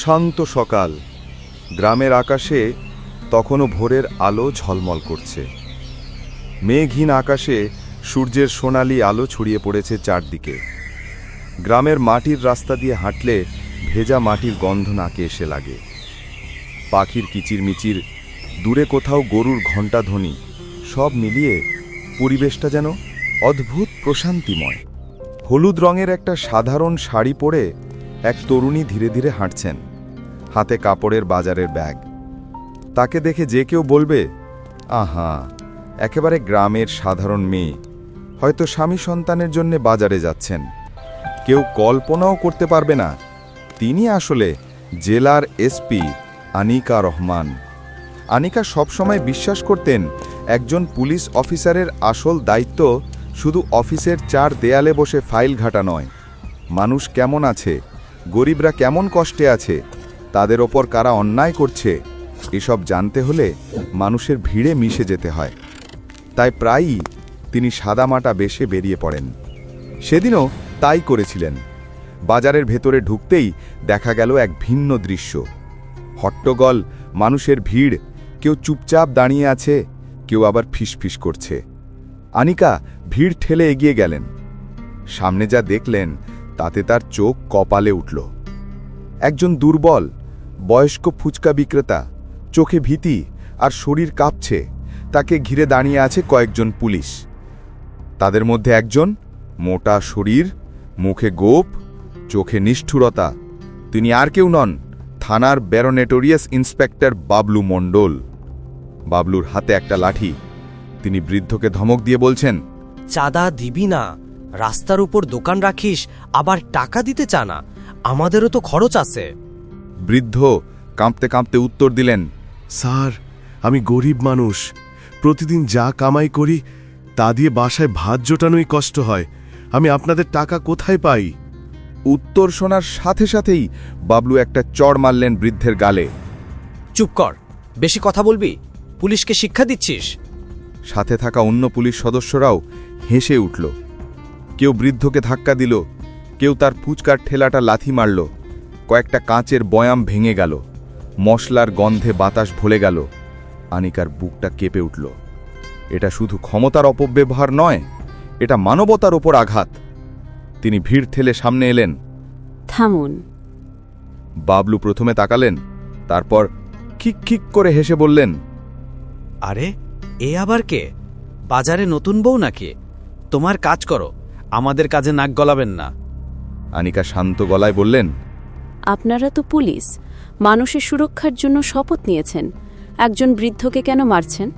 শান্ত সকাল। গ্রামের আকাশে তখনও ভোরের আলো ঝলমল করছে। মেঘহীন আকাশে সূর্যের সোনালি আলো ছড়িয়ে পড়েছে চারদিকে। গ্রামের মাটির রাস্তা দিয়ে হাঁটলে ভেজা মাটির গন্ধ নাকে এসে লাগে। পাখির কিচিরমিচির, দূরে কোথাও গরুর ঘণ্টাধ্বনি, সব মিলিয়ে পরিবেশটা যেন অদ্ভুত প্রশান্তিময়। হলুদ রঙের একটা সাধারণ শাড়ি পরে এক তরুণী ধীরে ধীরে হাঁটছেন। হাতে কাপড়ের বাজারের ব্যাগ। তাকে দেখে যে কেউ বলবে, আহা, একেবারে গ্রামের সাধারণ মেয়ে। হয়তো স্বামী সন্তানের জন্য বাজারে যাচ্ছেন। কেউ কল্পনাও করতে পারবে না। তিনি আসলে জেলার এসপি আনিকা রহমান। আনিকা সবসময় বিশ্বাস করতেন, একজন পুলিশ অফিসারের আসল দায়িত্ব শুধু অফিসের চার দেয়ালে বসে ফাইল ঘাটা নয়। মানুষ কেমন আছে? গরিবরা কেমন কষ্টে আছে? তাদের ওপর কারা অন্যায় করছে, এসব জানতে হলে মানুষের ভিড়ে মিশে যেতে হয়। তাই প্রায়ই তিনি সাদামাটা বেশে বেরিয়ে পড়েন। সেদিনও তাই করেছিলেন। বাজারের ভেতরে ঢুকতেই দেখা গেল এক ভিন্ন দৃশ্য। হট্টগল, মানুষের ভিড়, কেউ চুপচাপ দাঁড়িয়ে আছে, কেউ আবার ফিসফিস করছে। আনিকা ভিড় ঠেলে এগিয়ে গেলেন। সামনে যা দেখলেন, তাতে তার চোখ কপালে উঠল। একজন দুর্বল বয়স্ক ফুচকা বিক্রেতা, চোখে ভীতি আর শরীর কাঁপছে, তাকে ঘিরে দাঁড়িয়ে আছে কয়েকজন পুলিশ। তাদের মধ্যে একজন মোটা শরীর, মুখে গোপ, চোখে নিষ্ঠুরতা। তিনি আর কেউ নন, থানার ব্যারোনেটোরিয়াস ইন্সপেক্টর বাবলু মণ্ডল। বাবলুর হাতে একটা লাঠি। তিনি বৃদ্ধকে ধমক দিয়ে বলছেন, চাঁদা দিবি না। রাস্তার উপর দোকান রাখিস, আবার টাকা দিতে চা না আমাদেরও তো খরচ আছে। বৃদ্ধ কাঁপতে কাঁপতে উত্তর দিলেন স্যার আমি গরিব মানুষ। প্রতিদিন যা কামাই করি তা দিয়ে বাসায় ভাত জোটানোই কষ্ট হয়। আমি আপনাদের টাকা কোথায় পাই? উত্তর শোনার সাথে সাথেই বাবলু একটা চড় মারলেন বৃদ্ধের গালে। চুপ কর বেশি কথা বলবি? পুলিশকে শিক্ষা দিচ্ছিস? সাথে থাকা অন্য পুলিশ সদস্যরাও হেসে উঠল। কেউ বৃদ্ধকে ধাক্কা দিল কেউ তার ফুচকার ঠেলাটা লাথি মারল। কয়েকটা কাঁচের বয়াম ভেঙে গেল। মশলার গন্ধে বাতাস ভলে গেল। আনিকার বুকটা কেঁপে উঠল। এটা শুধু ক্ষমতার অপব্যবহার নয় এটা মানবতার ওপর আঘাত। তিনি ভিড় ঠেলে সামনে এলেন। থামুন। বাবলু প্রথমে তাকালেন তারপর খিক খিক করে হেসে বললেন আরে এ আবার কে? বাজারে নতুন বউ নাকি? তোমার কাজ করো আমাদের কাজে নাক গলাবেন না। আনিকা শান্ত গলায় বললেন আপনারা তো পুলিশ। মানুষের সুরক্ষার জন্য শপথ নিয়েছেন। একজন বৃদ্ধকে কেন মারছেন?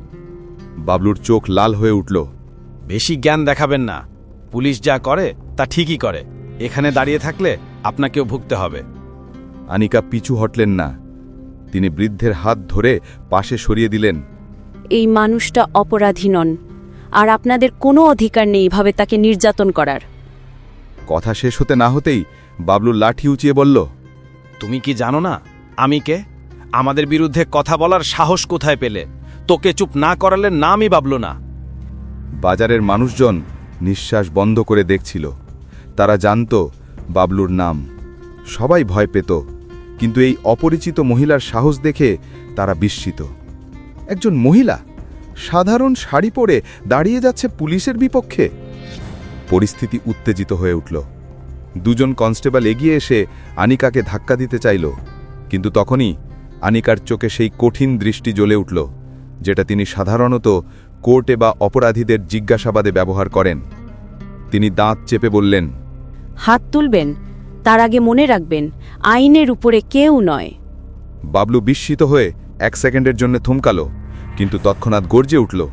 বাবলুর চোখ লাল হয়ে উঠল। বেশি জ্ঞান দেখাবেন না। পুলিশ যা করে তা ঠিকই করে। এখানে দাঁড়িয়ে থাকলে আপনাকেও ভুগতে হবে। আনিকা পিছু হটলেন না। তিনি বৃদ্ধের হাত ধরে পাশে সরিয়ে দিলেন। এই মানুষটা অপরাধী নন। আর আপনাদের কোনো অধিকার নেই এভাবে তাকে নির্যাতন করার। কথা শেষ হতে না হতেই বাবলু লাঠি উঁচিয়ে বলল তুমি কি জানো না? আমি কে? আমাদের বিরুদ্ধে কথা বলার সাহস কোথায় পেলে? তোকে চুপ না করালে নামই ভাবল না। বাজারের মানুষজন নিঃশ্বাস বন্ধ করে দেখছিল। তারা জানত বাবলুর নাম। সবাই ভয় পেত, কিন্তু এই অপরিচিত মহিলার সাহস দেখে তারা বিস্মিত। একজন মহিলা? সাধারণ শাড়ি পরে দাঁড়িয়ে যাচ্ছে পুলিশের বিপক্ষে। পরিস্থিতি উত্তেজিত হয়ে উঠল। দুজন কনস্টেবল এগিয়ে এসে আনিকাকে ধাক্কা দিতে চাইল। কিন্তু তখনই আনিকার চোখে সেই কঠিন দৃষ্টি জ্বলে উঠল যেটা তিনি সাধারণত কোর্টে বা অপরাধীদের জিজ্ঞাসাবাদে ব্যবহার করেন। তিনি দাঁত চেপে বললেন হাত তুলবেন তার আগে মনে রাখবেন আইনের উপরে কেউ নয়। বাবলু বিস্মিত হয়ে এক সেকেন্ডের জন্য থমকালো কিন্তু তৎক্ষণাৎ গর্জে উঠল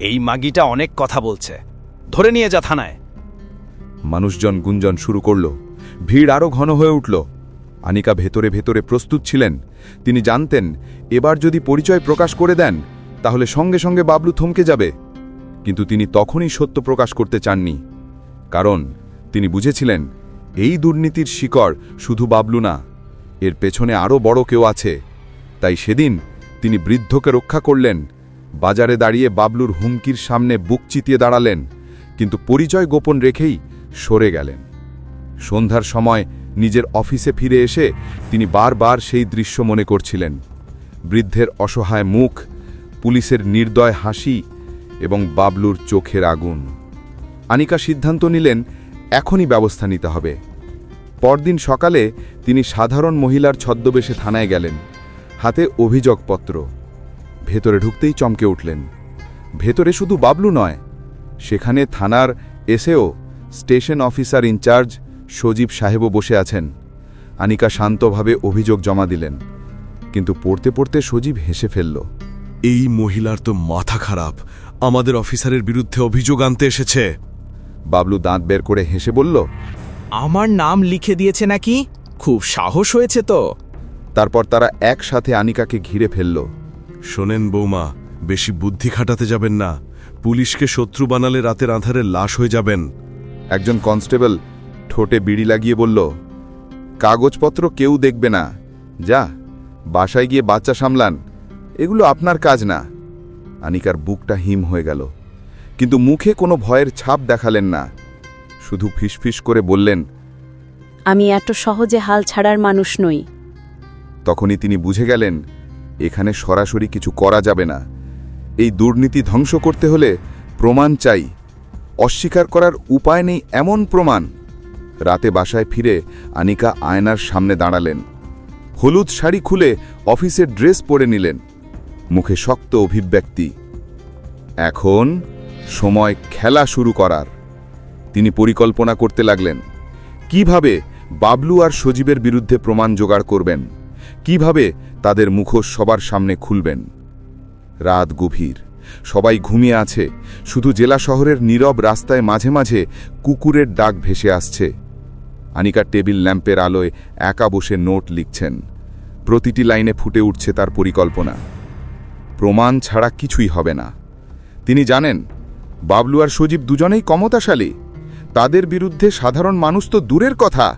এই মাগিটা অনেক কথা বলছে। ধরে নিয়ে যা থানায়। মানুষজন গুঞ্জন শুরু করল। ভিড় আরও ঘন হয়ে উঠল। আনিকা ভেতরে ভেতরে প্রস্তুত ছিলেন। তিনি জানতেন, এবার যদি পরিচয় প্রকাশ করে দেন, তাহলে সঙ্গে সঙ্গে বাবলু থমকে যাবে। কিন্তু তিনি তখনই সত্য প্রকাশ করতে চাননি। কারণ তিনি বুঝেছিলেন, এই দুর্নীতির শিকড় শুধু বাবলু না, এর পেছনে আরও বড় কেউ আছে। তাই সেদিন তিনি বৃদ্ধকে রক্ষা করলেন। বাজারে দাঁড়িয়ে বাবলুর হুমকির সামনে বুক চিতিয়ে দাঁড়ালেন। কিন্তু পরিচয় গোপন রেখেই সরে গেলেন। সন্ধ্যার সময় নিজের অফিসে ফিরে এসে তিনি বারবার সেই দৃশ্য মনে করছিলেন। বৃদ্ধের অসহায় মুখ, পুলিশের নির্দয় হাসি এবং বাবলুর চোখের আগুন। আনিকা সিদ্ধান্ত নিলেন, এখনই ব্যবস্থা নিতে হবে। পরদিন সকালে তিনি সাধারণ মহিলার ছদ্মবেশে থানায় গেলেন, হাতে অভিযোগপত্র। ভেতরে ঢুকতেই চমকে উঠলেন। ভেতরে শুধু বাবলু নয়, সেখানে থানার এসেও স্টেশন অফিসার ইনচার্জ সজীব সাহেবও বসে আছেন। আনিকা শান্তভাবে অভিযোগ জমা দিলেন। কিন্তু পড়তে পড়তে সজীব হেসে ফেলল। এই মহিলার তো মাথা খারাপ। আমাদের অফিসারের বিরুদ্ধে অভিযোগ আনতে এসেছে। বাবলু দাঁত বের করে হেসে বলল আমার নাম লিখে দিয়েছে নাকি? খুব সাহস হয়েছে তো। তারপর তারা একসাথে আনিকাকে ঘিরে ফেলল। শোনেন বৌমা বেশি বুদ্ধি খাটাতে যাবেন না। পুলিশকে শত্রু বানালে রাতের আঁধারে লাশ হয়ে যাবেন। একজন কনস্টেবল ঠোঁটে বিড়ি লাগিয়ে বলল কাগজপত্র কেউ দেখবে না। যা বাসায় গিয়ে বাচ্চা সামলান। এগুলো আপনার কাজ না। আনিকার বুকটা হিম হয়ে গেল। কিন্তু মুখে কোনো ভয়ের ছাপ দেখালেন না। শুধু ফিসফিস করে বললেন আমি এত সহজে হাল ছাড়ার মানুষ নই। তখনই তিনি বুঝে গেলেন এখানে সরাসরি কিছু করা যাবে না। এই দুর্নীতি ধ্বংস করতে হলে প্রমাণ চাই। অস্বীকার করার উপায় নেই এমন প্রমাণ। রাতে বাসায় ফিরে আনিকা আয়নার সামনে দাঁড়ালেন। হলুদ শাড়ি খুলে অফিসের ড্রেস পরে নিলেন। মুখে শক্ত অভিব্যক্তি। এখন সময় খেলা শুরু করার। তিনি পরিকল্পনা করতে লাগলেন। কীভাবে বাবলু আর সজীবের বিরুদ্ধে প্রমাণ জোগাড় করবেন? কীভাবে তাদের মুখোশ সবার সামনে খুলবেন? রাত গভীর। সবাই ঘুমিয়ে আছে। শুধু জেলা শহরের নীরব রাস্তায় মাঝে মাঝে কুকুরের ডাক ভেসে আসছে। আনিকা টেবিল ল্যাম্পের আলোয় একা বসে নোট লিখছেন। প্রতিটি লাইনে ফুটে উঠছে তার পরিকল্পনা। প্রমাণ ছাড়া কিছুই হবে না। তিনি জানেন, বাবলু আর সজীব দুজনেই ক্ষমতাশালী। তাদের বিরুদ্ধে সাধারণ মানুষ তো দূরের কথা।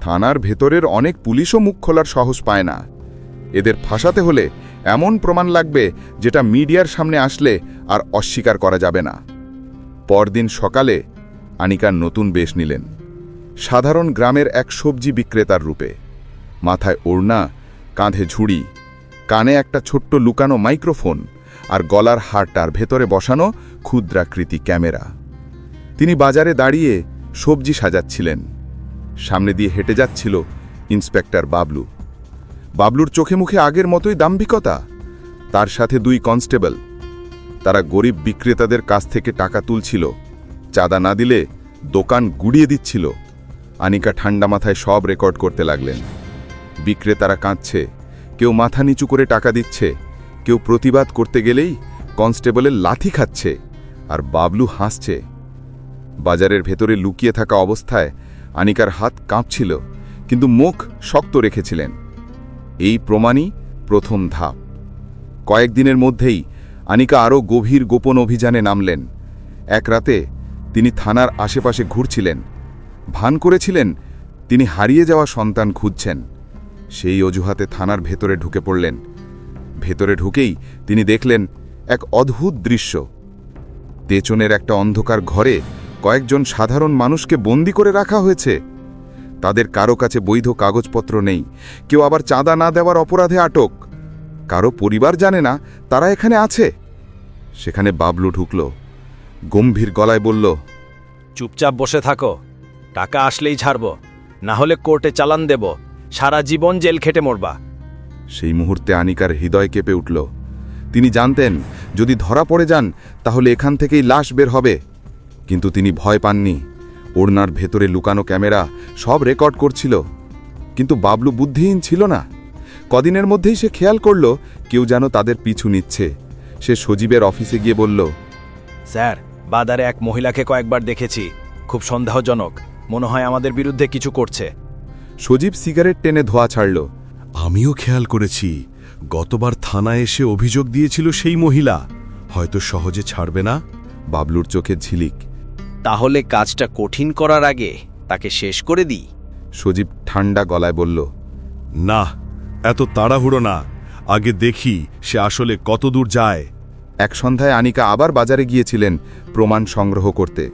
থানার ভেতরের অনেক পুলিশও মুখ খোলার সাহস পায় না। এদের ফাঁসাতে হলে এমন প্রমাণ লাগবে যেটা মিডিয়ার সামনে আসলে আর অস্বীকার করা যাবে না। পরদিন সকালে আনিকার নতুন বেশ নিলেন। সাধারণ গ্রামের এক সবজি বিক্রেতার রূপে। মাথায় ওড়না, কাঁধে ঝুড়ি, কানে একটা ছোট্ট লুকানো মাইক্রোফোন আর গলার হারটার ভেতরে বসানো ক্ষুদ্রাকৃতি ক্যামেরা। তিনি বাজারে দাঁড়িয়ে সবজি সাজাচ্ছিলেন। সামনে দিয়ে হেঁটে যাচ্ছিল ইন্সপেক্টর বাবলু। বাবলুর চোখে মুখে আগের মতোই দাম্ভিকতা। তার সাথে দুই কনস্টেবল। তারা গরিব বিক্রেতাদের কাছ থেকে টাকা তুলছিল। চাঁদা না দিলে দোকান গুড়িয়ে দিচ্ছিল। আনিকা ঠান্ডা মাথায় সব রেকর্ড করতে লাগলেন। বিক্রেতারা কাঁদছে। কেউ মাথা নিচু করে টাকা দিচ্ছে। কেউ প্রতিবাদ করতে গেলেই কনস্টেবলের লাথি খাচ্ছে। আর বাবলু হাসছে। বাজারের ভেতরে লুকিয়ে থাকা অবস্থায় আনিকার হাত কাঁপছিল, কিন্তু মুখ শক্ত রেখেছিলেন। এই প্রমাণই প্রথম ধাপ। কয়েকদিনের মধ্যেই আনিকা আরও গভীর গোপন অভিযানে নামলেন। এক রাতে তিনি থানার আশেপাশে ঘুরছিলেন। ভান করেছিলেন তিনি হারিয়ে যাওয়া সন্তান খুঁজছেন। সেই অজুহাতে থানার ভেতরে ঢুকে পড়লেন। ভেতরে ঢুকেই তিনি দেখলেন এক অদ্ভুত দৃশ্য। তেচনের একটা অন্ধকার ঘরে কয়েকজন সাধারণ মানুষকে বন্দি করে রাখা হয়েছে। তাদের কারও কাছে বৈধ কাগজপত্র নেই। কেউ আবার চাঁদা না দেওয়ার অপরাধে আটক। কারও পরিবার জানে না তারা এখানে আছে। সেখানে বাবলু ঢুকল। গম্ভীর গলায় বলল চুপচাপ বসে থাকো। টাকা আসলেই ছাড়ব। না হলে কোর্টে চালান দেব। সারা জীবন জেল খেটে মরবা। সেই মুহূর্তে আনিকার হৃদয় কেঁপে উঠল। তিনি জানতেন যদি ধরা পড়ে যান তাহলে এখান থেকেই লাশ বের হবে। কিন্তু তিনি ভয় পাননি। ওড়নার ভেতরে লুকানো ক্যামেরা সব রেকর্ড করছিল। কিন্তু বাবলু বুদ্ধিহীন ছিল না। কদিনের মধ্যেই সে খেয়াল করল কেউ যেন তাদের পিছু নিচ্ছে। সে সজীবের অফিসে গিয়ে বলল স্যার বাজারে এক মহিলাকে কয়েকবার দেখেছি। খুব সন্দেহজনক। মনে হয় আমাদের বিরুদ্ধে কিছু করছে। সজীব সিগারেট টেনে ধোয়া ছাড়ল। আমিও খেয়াল করেছি। গতবার থানায় এসে অভিযোগ দিয়েছিল সেই মহিলা। হয়তো সহজে ছাড়বে না? বাবলুর চোখে ঝিলিক। তাহলে কাজটা কঠিন করার আগে তাকে শেষ করে দিই। সজীব ঠান্ডা গলায় বলল, না, এত তাড়াহুড়ো না। আগে দেখি সে আসলে কত দূর যায়। এক সন্ধ্যায় আনিকা আবার বাজারে গিয়েছিলেন প্রমাণ সংগ্রহ করতে।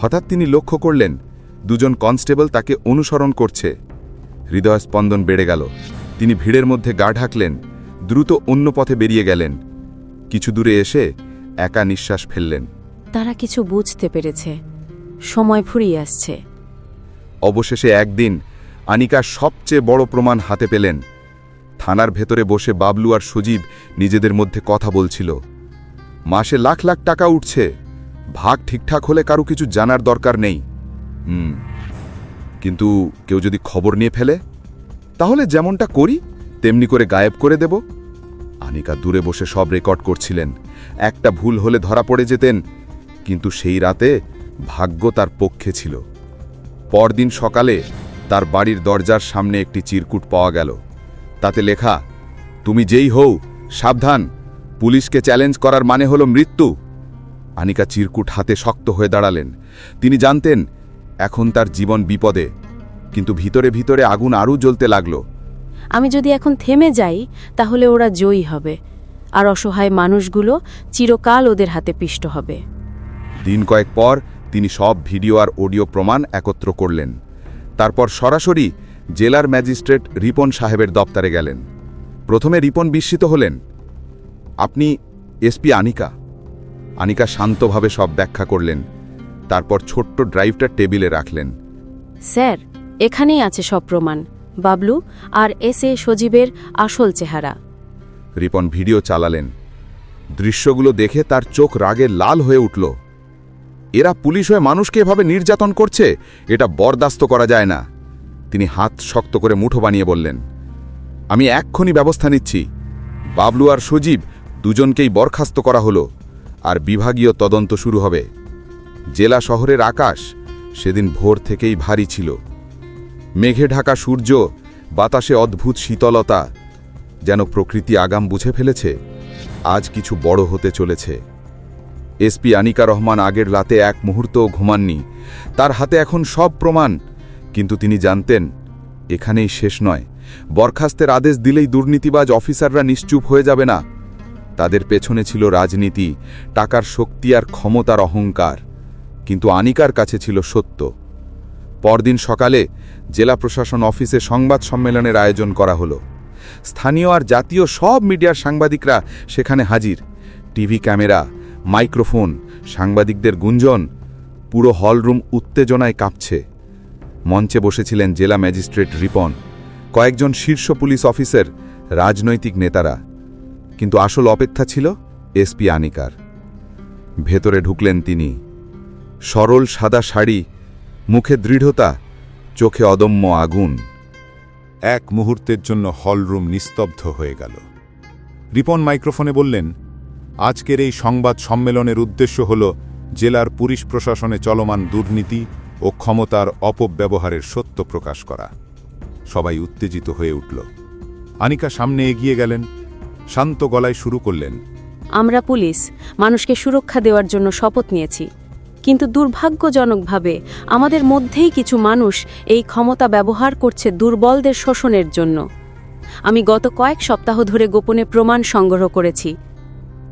হঠাৎ তিনি লক্ষ্য করলেন, দুজন কনস্টেবল তাকে অনুসরণ করছে। হৃদয়স্পন্দন বেড়ে গেল। তিনি ভিড়ের মধ্যে গা ঢাকলেন, দ্রুত অন্য পথে বেরিয়ে গেলেন। কিছু দূরে এসে একা নিঃশ্বাস ফেললেন। তারা কিছু বুঝতে পেরেছে। সময় ফুরিয়ে আসছে। অবশেষে একদিন আনিকার সবচেয়ে বড় প্রমাণ হাতে পেলেন। থানার ভেতরে বসে বাবলু আর সজীব নিজেদের মধ্যে কথা বলছিল। মাসে লাখ লাখ টাকা উঠছে। ভাগ ঠিকঠাক হলে কারও কিছু জানার দরকার নেই। হুম। কিন্তু কেউ যদি খবর নিয়ে ফেলে? তাহলে যেমনটা করি, তেমনি করে গায়েব করে দেব। আনিকা দূরে বসে সব রেকর্ড করছিলেন। একটা ভুল হলে ধরা পড়ে যেতেন। কিন্তু সেই রাতে ভাগ্য তার পক্ষে ছিল। পরদিন সকালে তার বাড়ির দরজার সামনে একটি চিরকুট পাওয়া গেল। তাতে লেখা, তুমি যেই হও, সাবধান, পুলিশকে চ্যালেঞ্জ করার মানে হলো মৃত্যু। আনিকা চিরকুট হাতে শক্ত হয়ে দাঁড়ালেন। তিনি জানতেন, এখন তার জীবন বিপদে, কিন্তু ভিতরে ভিতরে আগুন আরও জ্বলতে লাগল। আমি যদি এখন থেমে যাই, তাহলে ওরা জয়ী হবে, আর অসহায় মানুষগুলো চিরকাল ওদের হাতে পিষ্ট হবে। দিন কয়েক পর তিনি সব ভিডিও আর অডিও প্রমাণ একত্র করলেন। তারপর সরাসরি জেলার ম্যাজিস্ট্রেট রিপন সাহেবের দপ্তরে গেলেন। প্রথমে রিপন বিস্মিত হলেন আপনি এসপি আনিকা? আনিকা শান্তভাবে সব ব্যাখ্যা করলেন তারপর ছোট্ট ড্রাইভটা টেবিলে রাখলেন। স্যার এখানেই আছে সব প্রমাণ বাবলু আর এস এ সজীবের আসল চেহারা। রিপন ভিডিও চালালেন। দৃশ্যগুলো দেখে তার চোখ রাগে লাল হয়ে উঠল। এরা পুলিশ হয়ে মানুষকে এভাবে নির্যাতন করছে, এটা বরদাস্ত করা যায় না। তিনি হাত শক্ত করে মুঠো বানিয়ে বললেন, আমি এক্ষুনি ব্যবস্থা নিচ্ছি। বাবলু আর সজীব দুজনকেই বরখাস্ত করা হলো, আর বিভাগীয় তদন্ত শুরু হবে। জেলা শহরের আকাশ সেদিন ভোর থেকেই ভারী ছিল। মেঘে ঢাকা সূর্য, বাতাসে অদ্ভুত শীতলতা, যেন প্রকৃতি আগাম বুঝে ফেলেছে, আজ কিছু বড় হতে চলেছে। এসপি আনিকা রহমান আগের রাতে এক মুহূর্তও ঘুমাননি। তার হাতে এখন সব প্রমাণ। কিন্তু তিনি জানতেন, এখানেই শেষ নয়। বরখাস্তের আদেশ দিলেই দুর্নীতিবাজ অফিসাররা নিশ্চুপ হয়ে যাবে না। তাদের পেছনে ছিল রাজনীতি, টাকার শক্তি আর ক্ষমতার অহংকার। কিন্তু আনিকার কাছে ছিল সত্য। পরদিন সকালে জেলা প্রশাসন অফিসে সংবাদ সম্মেলনের আয়োজন করা হলো। স্থানীয় আর জাতীয় সব মিডিয়ার সাংবাদিকরা সেখানে হাজির। টিভি ক্যামেরা মাইক্রোফোন, সাংবাদিকদের গুঞ্জন, পুরো হলরুম উত্তেজনায় কাঁপছে। মঞ্চে বসেছিলেন জেলা ম্যাজিস্ট্রেট রিপন, কয়েকজন শীর্ষ পুলিশ অফিসার রাজনৈতিক নেতারা। কিন্তু আসল অপেক্ষা ছিল এসপি আনিকার। ভেতরে ঢুকলেন তিনি। সরল সাদা শাড়ি, মুখে দৃঢ়তা, চোখে অদম্য আগুন। এক মুহূর্তের জন্য হলরুম নিস্তব্ধ হয়ে গেল। রিপন মাইক্রোফোনে বললেন আজকের এই সংবাদ সম্মেলনের উদ্দেশ্য হল জেলার পুলিশ প্রশাসনে চলমান দুর্নীতি ও ক্ষমতার অপব্যবহারের সত্য প্রকাশ করা। সবাই উত্তেজিত হয়ে উঠল। আনিকা সামনে এগিয়ে গেলেন, শান্ত গলায় শুরু করলেন। আমরা পুলিশ, মানুষকে সুরক্ষা দেওয়ার জন্য শপথ নিয়েছি। কিন্তু দুর্ভাগ্যজনকভাবে আমাদের মধ্যেই কিছু মানুষ এই ক্ষমতা ব্যবহার করছে দুর্বলদের শোষণের জন্য। আমি গত কয়েক সপ্তাহ ধরে গোপনে প্রমাণ সংগ্রহ করেছি।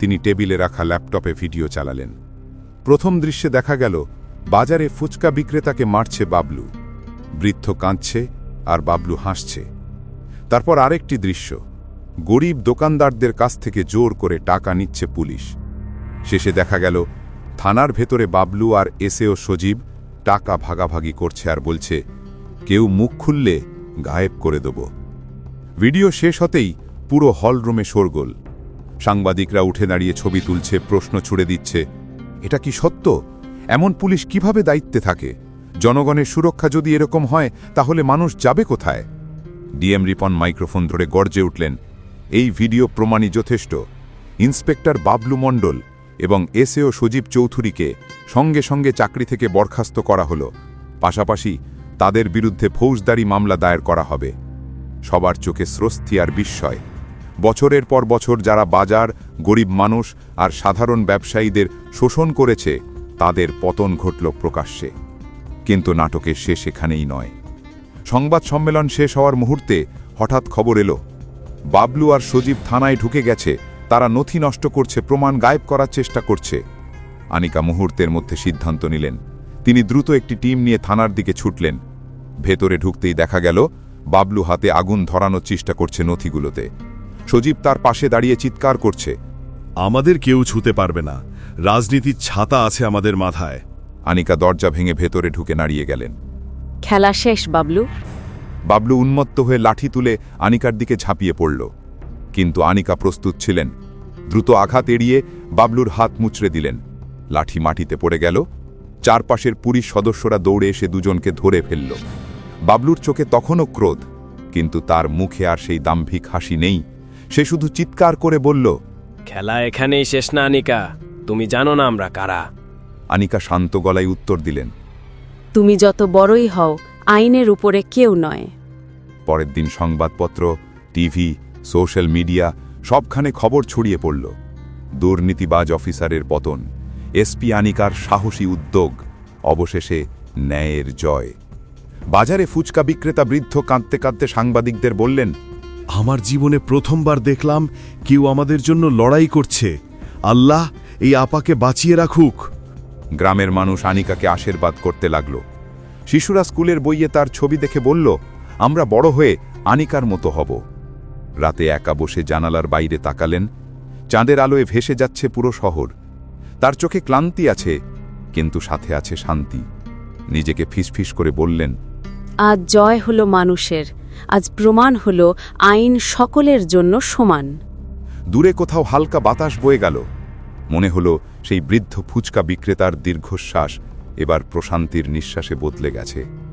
তিনি টেবিলে রাখা ল্যাপটপে ভিডিও চালালেন। প্রথম দৃশ্যে দেখা গেল, বাজারে ফুচকা বিক্রেতাকে মারছে বাবলু। বৃদ্ধ কাঁদছে আর বাবলু হাসছে। তারপর আরেকটি দৃশ্য, গরিব দোকানদারদের কাছ থেকে জোর করে টাকা নিচ্ছে পুলিশ। শেষে দেখা গেল, থানার ভেতরে বাবলু আর এসেও সজীব টাকা ভাগাভাগি করছে আর বলছে, কেউ মুখ খুললে গায়েব করে দেব। ভিডিও শেষ হতেই পুরো হলরুমে শোরগোল। সাংবাদিকরা উঠে দাঁড়িয়ে ছবি তুলছে, প্রশ্ন ছুড়ে দিচ্ছে। এটা কি সত্য? এমন পুলিশ কীভাবে দায়িত্বে থাকে? জনগণের সুরক্ষা যদি এরকম হয়, তাহলে মানুষ যাবে কোথায়? ডিএম রিপন মাইক্রোফোন ধরে গর্জে উঠলেন, এই ভিডিও প্রমাণই যথেষ্ট। ইন্সপেক্টর বাবলু মণ্ডল এবং এসএও সজীব চৌধুরীকে সঙ্গে সঙ্গে চাকরি থেকে বরখাস্ত করা হলো। পাশাপাশি তাদের বিরুদ্ধে ফৌজদারি মামলা দায়ের করা হবে। সবার চোখে স্রস্তি আর বিস্ময়। বছরের পর বছর যারা বাজার, গরিব মানুষ আর সাধারণ ব্যবসায়ীদের শোষণ করেছে, তাদের পতন ঘটল প্রকাশ্যে। কিন্তু নাটকের শেষ এখানেই নয়। সংবাদ সম্মেলন শেষ হওয়ার মুহূর্তে হঠাৎ খবর এলো, বাবলু আর সজীব থানায় ঢুকে গেছে, তারা নথি নষ্ট করছে, প্রমাণ গায়েব করার চেষ্টা করছে। আনিকা মুহূর্তের মধ্যে সিদ্ধান্ত নিলেন। তিনি দ্রুত একটি টিম নিয়ে থানার দিকে ছুটলেন। ভেতরে ঢুকতেই দেখা গেল, বাবলু হাতে আগুন ধরানোর চেষ্টা করছে নথিগুলোতে। সজীব তার পাশে দাঁড়িয়ে চিৎকার করছে। আমাদের কেউ ছুতে পারবে না। রাজনীতির ছাতা আছে আমাদের মাথায়। আনিকা দরজা ভেঙে ভেতরে ঢুকে নাড়িয়ে গেলেন। খেলা শেষ বাবলু। বাবলু উন্মত্ত হয়ে লাঠি তুলে আনিকার দিকে ঝাঁপিয়ে পড়ল। কিন্তু আনিকা প্রস্তুত ছিলেন। দ্রুত আঘাত এড়িয়ে বাবলুর হাত মুচড়ে দিলেন। লাঠি মাটিতে পড়ে গেল। চারপাশের পুলিশ সদস্যরা দৌড়ে এসে দুজনকে ধরে ফেলল। বাবলুর চোখে তখনও ক্রোধ কিন্তু তার মুখে আর সেই দাম্ভিক হাসি নেই। সে শুধু চিৎকার করে বলল খেলা এখানেই শেষ না আনিকা। তুমি জানো না আমরা কারা। আনিকা শান্ত গলায় উত্তর দিলেন তুমি যত বড়ই হও আইনের উপরে কেউ নয়। পরের দিন সংবাদপত্র টিভি সোশ্যাল মিডিয়া সবখানে খবর ছড়িয়ে পড়ল। দুর্নীতিবাজ অফিসারের পতন এসপি আনিকার সাহসী উদ্যোগ অবশেষে ন্যায়ের জয়। বাজারে ফুচকা বিক্রেতা বৃদ্ধ কাঁদতে কাঁদতে সাংবাদিকদের বললেন আমার জীবনে প্রথমবার দেখলাম কেউ আমাদের জন্য লড়াই করছে। আল্লাহ এই আপাকে বাঁচিয়ে রাখুক। গ্রামের মানুষ আনিকাকে আশীর্বাদ করতে লাগল। শিশুরা স্কুলের বইয়ে তার ছবি দেখে বলল আমরা বড় হয়ে আনিকার মতো হব। রাতে একা বসে জানালার বাইরে তাকালেন। চাঁদের আলোয় ভেসে যাচ্ছে পুরো শহর। তার চোখে ক্লান্তি আছে কিন্তু সাথে আছে শান্তি। নিজেকে ফিসফিস করে বললেন আজ জয় হলো মানুষের। আজ প্রমাণ হল আইন সকলের জন্য সমান। দূরে কোথাও হালকা বাতাস বয়ে গেল। মনে হল সেই বৃদ্ধ ফুচকা বিক্রেতার দীর্ঘশ্বাস এবার প্রশান্তির নিঃশ্বাসে বদলে গেছে।